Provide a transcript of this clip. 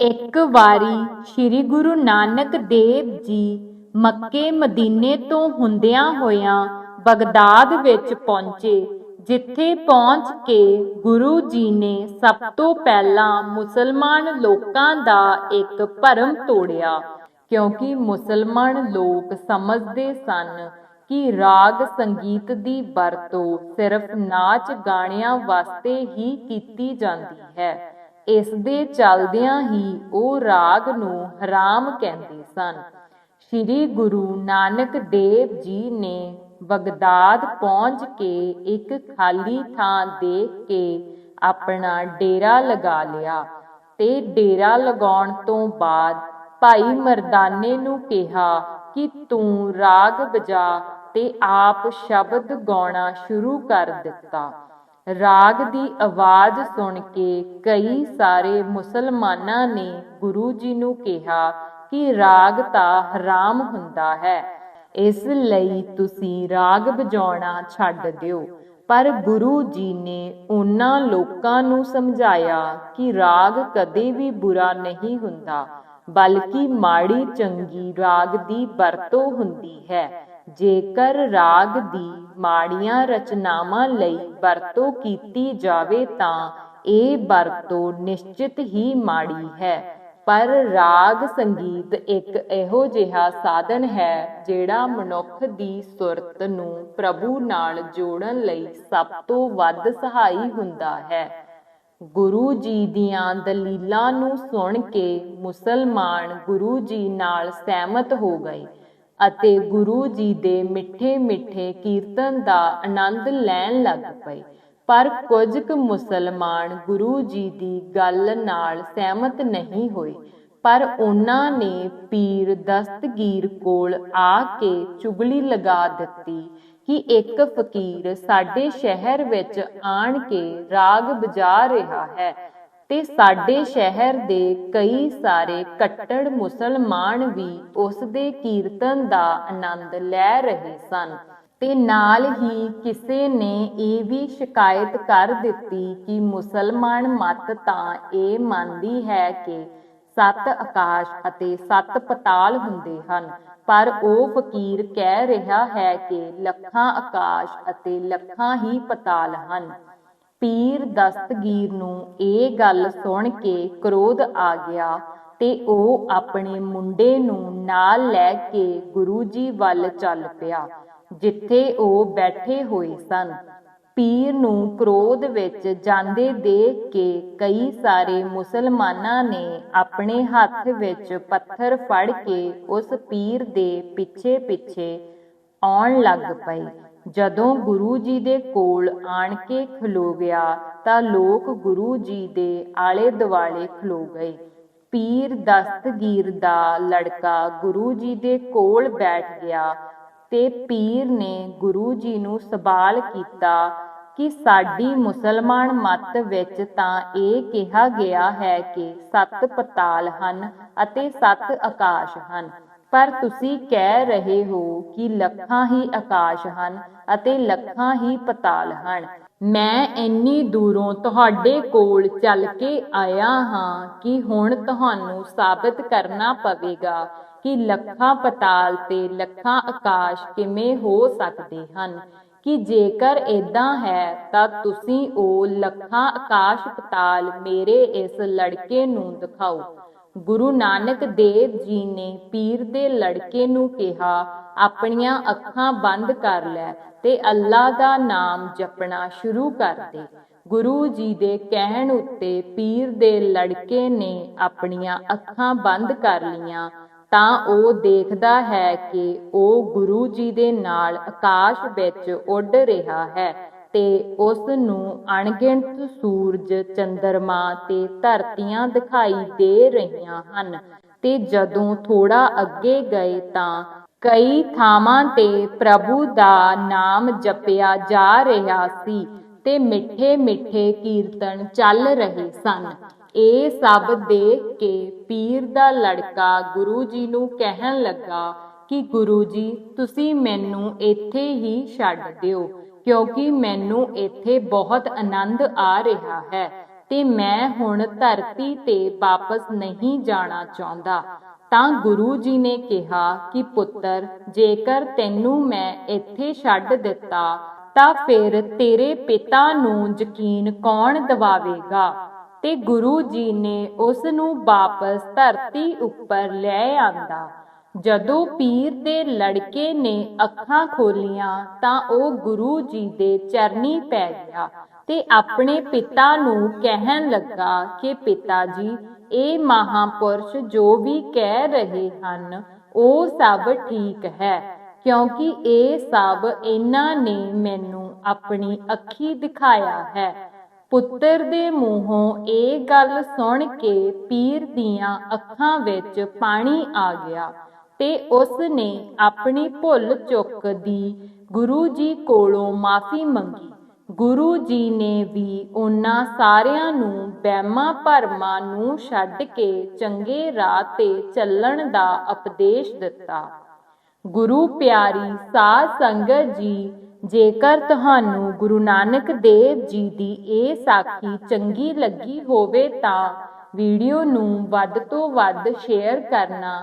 ਇੱਕ ਵਾਰੀ ਸ੍ਰੀ ਗੁਰੂ ਨਾਨਕ ਦੇਵ ਜੀ ਮੱਕੇ ਮਦੀਨੇ ਤੋਂ ਹੁੰਦਿਆਂ ਹੋਇਆਂ ਬਗਦਾਦ ਵਿੱਚ ਪਹੁੰਚੇ, ਜਿੱਥੇ ਪਹੁੰਚ ਕੇ ਗੁਰੂ ਜੀ ਨੇ ਸਭ ਤੋਂ ਪਹਿਲਾਂ ਮੁਸਲਮਾਨ ਲੋਕਾਂ ਦਾ ਇੱਕ ਭਰਮ ਤੋੜਿਆ। ਕਿਉਂਕਿ ਮੁਸਲਮਾਨ ਲੋਕ ਸਮਝਦੇ ਸਨ ਕਿ ਰਾਗ ਸੰਗੀਤ ਦੀ ਵਰਤੋਂ ਸਿਰਫ ਨਾਚ ਗਾਣਿਆਂ ਵਾਸਤੇ ਹੀ ਕੀਤੀ ਜਾਂਦੀ ਹੈ। ਇਸ ਦੇ ਚੱਲਦਿਆਂ ਹੀ ਉਹ ਰਾਗ ਨੂੰ ਹਰਾਮ ਕਹਿੰਦੇ ਸਨ। ਸ੍ਰੀ ਗੁਰੂ ਨਾਨਕ ਦੇਵ ਜੀ ਨੇ ਬਗਦਾਦ ਪਹੁੰਚ ਕੇ ਇੱਕ ਖਾਲੀ ਥਾਂ ਦੇਖ ਕੇ ਆਪਣਾ ਡੇਰਾ ਲਗਾ ਲਿਆ ਤੇ ਡੇਰਾ ਲਗਾਉਣ ਤੋਂ ਬਾਅਦ ਭਾਈ ਮਰਦਾਨੇ ਨੂੰ ਕਿਹਾ ਕਿ ਤੂੰ ਰਾਗ ਬਜਾ ਤੇ ਆਪ ਸ਼ਬਦ ਗਾਉਣਾ ਸ਼ੁਰੂ ਕਰ ਦਿੱਤਾ। ਰਾਗ ਦੀ ਆਵਾਜ਼ ਸੁਣ ਕੇ ਕਈ ਸਾਰੇ ਮੁਸਲਮਾਨਾਂ ਨੇ ਗੁਰੂ ਜੀ ਨੂੰ ਕਿਹਾ ਕਿ ਰਾਗ ਤਾਂ ਹਰਾਮ ਹੁੰਦਾ ਹੈ। ਇਸ ਲਈ ਤੁਸੀਂ ਰਾਗ ਵਜਾਉਣਾ ਛੱਡ ਦਿਓ। ਪਰ ਗੁਰੂ ਜੀ ਨੇ ਉਹਨਾਂ ਲੋਕਾਂ ਨੂੰ ਸਮਝਾਇਆ ਕਿ ਰਾਗ ਕਦੇ ਵੀ ਬੁਰਾ ਨਹੀਂ ਹੁੰਦਾ, ਬਲਕਿ ਮਾੜੀ ਚੰਗੀ ਰਾਗ ਦੀ ਵਰਤੋਂ ਹੁੰਦੀ ਹੈ। ਜੇਕਰ ਰਾਗ ਦੀ ਮਾੜੀਆਂ ਰਚਨਾਵਾਂ ਲਈ ਵਰਤੋਂ ਕੀਤੀ ਜਾਵੇ ਤਾਂ ਇਹ ਵਰਤੋਂ ਨਿਸ਼ਚਿਤ ਹੀ ਮਾੜੀ ਹੈ। ਪਰ ਰਾਗ ਸੰਗੀਤ ਇੱਕ ਇਹੋ ਜਿਹਾ ਸਾਧਨ ਹੈ ਜਿਹੜਾ ਮਨੁੱਖ ਦੀ ਸੁਰਤ ਨੂੰ ਪ੍ਰਭੂ ਨਾਲ ਜੋੜਨ ਲਈ ਸਭ ਤੋਂ ਵੱਧ ਸਹਾਈ ਹੁੰਦਾ ਹੈ। ਗੁਰੂ ਜੀ ਦੀਆਂ ਦਲੀਲਾਂ ਨੂੰ ਸੁਣ ਕੇ ਮੁਸਲਮਾਨ ਗੁਰੂ ਜੀ ਨਾਲ ਸਹਿਮਤ ਹੋ ਗਏ। ਅਤੇ ਗੁਰੂ ਜੀ ਦੇ ਮਿੱਠੇ ਮਿੱਠੇ ਕੀਰਤਨ ਦਾ ਆਨੰਦ ਲੈਣ ਲੱਗ ਪਏ। ਪਰ ਕੁਝ ਕੁ ਮੁਸਲਮਾਨ ਗੁਰੂ ਜੀ ਦੀ ਗੱਲ ਨਾਲ ਸਹਿਮਤ ਨਹੀਂ ਹੋਏ। ਪਰ ਉਹਨਾਂ ਨੇ ਪੀਰ ਦਸਤਗੀਰ ਕੋਲ ਆ ਕੇ ਚੁਗਲੀ ਲਗਾ ਦਿੱਤੀ ਕਿ ਇੱਕ ਫਕੀਰ ਸਾਡੇ ਸ਼ਹਿਰ ਵਿੱਚ ਆਣ ਕੇ ਰਾਗ ਬਜਾ ਰਿਹਾ ਹੈ। ਤੇ ਸਾਡੇ ਸ਼ਹਿਰ ਦੇ ਕਈ ਸਾਰੇ ਕੱਟੜ ਮੁਸਲਮਾਨ ਵੀ ਉਸ ਦੇ ਕੀਰਤਨ ਦਾ ਆਨੰਦ ਲੈ ਰਹੇ ਸਨ। ਤੇ ਨਾਲ ਹੀ ਕਿਸੇ ਨੇ ਇਹ ਵੀ ਸ਼ਿਕਾਇਤ ਕਰ ਦਿੱਤੀ ਕਿ ਮੁਸਲਮਾਨ ਮਤ ਤਾਂ ਇਹ ਮੰਨਦੀ ਹੈ ਕਿ ਸੱਤ ਆਕਾਸ਼ ਅਤੇ ਸੱਤ ਪਤਾਲ ਹੁੰਦੇ ਹਨ, ਪਰ ਉਹ ਫਕੀਰ ਕਹਿ ਰਿਹਾ ਹੈ ਕਿ ਲੱਖਾਂ ਆਕਾਸ਼ ਅਤੇ ਲੱਖਾਂ ਹੀ ਪਤਾਲ ਹਨ। ਪੀਰ ਦਸਤਗੀਰ ਨੂੰ ਇਹ ਗੱਲ ਸੁਣ ਕੇ ਕ੍ਰੋਧ ਆ ਗਿਆ ਤੇ ਉਹ ਆਪਣੇ ਮੁੰਡੇ ਨੂੰ ਨਾਲ ਲੈ ਕੇ ਗੁਰੂ ਜੀ ਵੱਲ ਚੱਲ ਪਿਆ, ਜਿੱਥੇ ਉਹ ਬੈਠੇ ਹੋਏ ਸਨ। ਪੀਰ ਨੂੰ ਕ੍ਰੋਧ ਵਿੱਚ ਜਾਂਦੇ ਦੇਖ ਕੇ ਕਈ ਸਾਰੇ ਮੁਸਲਮਾਨਾਂ ਨੇ ਆਪਣੇ ਹੱਥ ਵਿੱਚ ਪੱਥਰ ਫੜ ਕੇ ਉਸ ਪੀਰ ਦੇ ਪਿੱਛੇ ਪਿੱਛੇ ਆਉਣ ਲੱਗ ਪਏ। ਜਦੋਂ ਗੁਰੂ ਜੀ ਦੇ ਕੋਲ ਆਣ ਕੇ ਖਲੋ ਗਿਆ ਤਾਂ ਲੋਕ ਗੁਰੂ ਜੀ ਦੇ ਆਲੇ ਦੁਆਲੇ ਖਲੋ ਗਏ। ਪੀਰ ਦਸਤਗੀਰ ਦਾ ਲੜਕਾ ਗੁਰੂ ਜੀ ਦੇ ਕੋਲ ਬੈਠ ਗਿਆ ਤੇ ਪੀਰ ਨੇ ਗੁਰੂ ਜੀ ਨੂੰ ਸਵਾਲ ਕੀਤਾ ਕਿ ਸਾਡੀ ਮੁਸਲਮਾਨ ਮਤ ਵਿੱਚ ਤਾਂ ਇਹ ਕਿਹਾ ਗਿਆ ਹੈ ਕਿ ਸੱਤ ਪਤਾਲ ਹਨ ਅਤੇ ਸੱਤ ਆਕਾਸ਼ ਹਨ। ਪਰ ਤੁਸੀਂ ਕਹਿ ਰਹੇ ਹੋ ਕਿ ਲੱਖਾਂ ਹੀ ਆਕਾਸ਼ ਹਨ ਅਤੇ ਲੱਖਾਂ ਹੀ ਪਤਾਲ ਹਨ। ਮੈਂ ਇੰਨੀ ਦੂਰੋਂ ਤੁਹਾਡੇ ਕੋਲ ਚੱਲ ਕੇ ਆਇਆ ਹਾਂ ਕਿ ਹੁਣ ਤੁਹਾਨੂੰ ਸਾਬਤ ਕਰਨਾ ਪਵੇਗਾ ਕਿ ਲੱਖਾਂ ਪਤਾਲ ਤੇ ਲੱਖਾਂ ਆਕਾਸ਼ ਕਿਵੇਂ ਹੋ ਸਕਦੇ ਹਨ। ਕਿ ਜੇਕਰ ਇਦਾਂ ਹੈ ਤਾਂ ਤੁਸੀਂ ਉਹ ਲੱਖਾਂ ਆਕਾਸ਼ ਪਤਾਲ ਮੇਰੇ ਇਸ ਲੜਕੇ ਨੂੰ ਦਿਖਾਓ। ਗੁਰੂ ਨਾਨਕ ਦੇਵ ਜੀ ਨੇ ਪੀਰ ਦੇ ਲੜਕੇ ਨੂੰ ਕਿਹਾ, ਆਪਣੀਆਂ ਅੱਖਾਂ ਬੰਦ ਕਰ ਲੈ ਤੇ ਅੱਲਾ ਦਾ ਨਾਮ ਜਪਣਾ ਸ਼ੁਰੂ ਕਰ ਦੇ। ਗੁਰੂ ਜੀ ਦੇ ਕਹਿਣ ਉੱਤੇ ਪੀਰ ਦੇ ਲੜਕੇ ਨੇ ਆਪਣੀਆਂ ਅੱਖਾਂ ਬੰਦ ਕਰ ਲੀਆਂ ਤਾਂ ਉਹ ਦੇਖਦਾ ਹੈ ਕਿ ਉਹ ਗੁਰੂ ਜੀ ਦੇ ਨਾਲ ਆਕਾਸ਼ ਵਿੱਚ ਉੱਡ ਰਿਹਾ ਹੈ। ਤੇ ਉਸ ਨੂੰ ਅਣਗਿਣਤ ਸੂਰਜ, ਚੰਦਰਮਾ ਤੇ ਧਰਤੀਆਂ ਦਿਖਾਈ ਦੇ ਰਹੀਆਂ ਹਨ ਤੇ ਜਦੋਂ ਥੋੜਾ ਅੱਗੇ ਗਏ ਤਾਂ ਕਈ ਥਾਵਾਂ ਤੇ ਪ੍ਰਭੂ ਦਾ ਨਾਮ ਜਪਿਆ ਜਾ ਰਿਹਾ ਸੀ ਤੇ ਮਿੱਠੇ ਮਿੱਠੇ ਕੀਰਤਨ ਚੱਲ ਰਹੇ ਸਨ। ਇਹ ਸਭ ਦੇਖ ਕੇ ਪੀਰ ਦਾ ਲੜਕਾ ਗੁਰੂ ਜੀ ਨੂੰ ਕਹਿਣ ਲੱਗਾ ਕਿ ਗੁਰੂ ਜੀ, ਤੁਸੀਂ ਮੈਨੂੰ ਇੱਥੇ ਹੀ ਛੱਡ ਦਿਓ। ਕਿਉਂਕਿ ਮੈਨੂੰ ਇੱਥੇ ਬਹੁਤ ਆਨੰਦ ਆ ਰਿਹਾ ਹੈ ਤੇ ਮੈਂ ਹੁਣ ਧਰਤੀ ਤੇ ਵਾਪਸ ਨਹੀਂ ਜਾਣਾ ਚਾਹੁੰਦਾ। ਤਾਂ ਗੁਰੂ ਜੀ ਨੇ ਕਿਹਾ ਕਿ, ਪੁੱਤਰ, ਜੇਕਰ ਤੈਨੂੰ ਮੈਂ ਇੱਥੇ ਛੱਡ ਦਿੱਤਾ, ਤਾਂ ਫਿਰ ਤੇਰੇ ਪਿਤਾ ਨੂੰ ਯਕੀਨ ਕੌਣ ਦਿਵਾਵੇਗਾ? ਤੇ ਗੁਰੂ ਜੀ ਨੇ ਉਸ ਨੂੰ ਵਾਪਸ ਧਰਤੀ ਉੱਪਰ ਲੈ ਆਂਦਾ। ਜਦੋਂ ਪੀਰ ਦੇ ਲੜਕੇ ਨੇ ਅੱਖਾਂ ਖੋਲੀਆਂ ਤਾਂ ਉਹ ਗੁਰੂ ਜੀ ਦੇ ਚਰਨੀ ਪੈ ਗਿਆ ਤੇ ਆਪਣੇ ਪਿਤਾ ਨੂੰ ਕਹਿਣ ਲੱਗਾ ਕਿ ਪਿਤਾ ਜੀ, ਇਹ ਮਹਾਪੁਰਸ਼ ਜੋ ਵੀ ਕਹਿ ਰਹੇ ਹਨ, ਉਹ ਸਭ ਠੀਕ ਹੈ, ਕਿਉਂਕਿ ਇਹ ਸਭ ਇਹਨਾਂ ਨੇ ਮੈਨੂੰ ਆਪਣੀ ਅੱਖੀ ਦਿਖਾਇਆ ਹੈ। ਪੁੱਤਰ ਦੇ ਮੂੰਹੋਂ ਇਹ ਗੱਲ ਸੁਣ ਕੇ ਪੀਰ ਦੀਆਂ ਅੱਖਾਂ ਵਿੱਚ ਪਾਣੀ ਆ ਗਿਆ। ਤੇ ਉਸ ਨੇ ਆਪਣੀ ਭੁੱਲ ਚੁੱਕ ਦੀ ਗੁਰੂ ਜੀ ਕੋਲੋਂ ਮਾਫੀ ਮੰਗੀ। ਗੁਰੂ ਜੀ ਨੇ ਵੀ ਉਹਨਾਂ ਸਾਰਿਆਂ ਨੂੰ ਵਹਿਮਾਂ ਭਰਮਾਂ ਨੂੰ ਛੱਡ ਕੇ ਚੰਗੇ ਰਾਹ ਤੇ ਚੱਲਣ ਦਾ ਉਪਦੇਸ਼ ਦਿੱਤਾ। ਗੁਰੂ ਪਿਆਰੀ ਸਾਧ ਸੰਗਤ ਜੀ, ਜੇਕਰ ਤੁਹਾਨੂੰ ਗੁਰੂ ਨਾਨਕ ਦੇਵ ਜੀ ਦੀ ਇਹ ਸਾਖੀ ਚੰਗੀ ਲੱਗੀ ਹੋਵੇ ਤਾਂ ਵੀਡੀਓ ਨੂੰ ਵੱਧ ਤੋਂ ਵੱਧ ਸ਼ੇਅਰ ਕਰਨਾ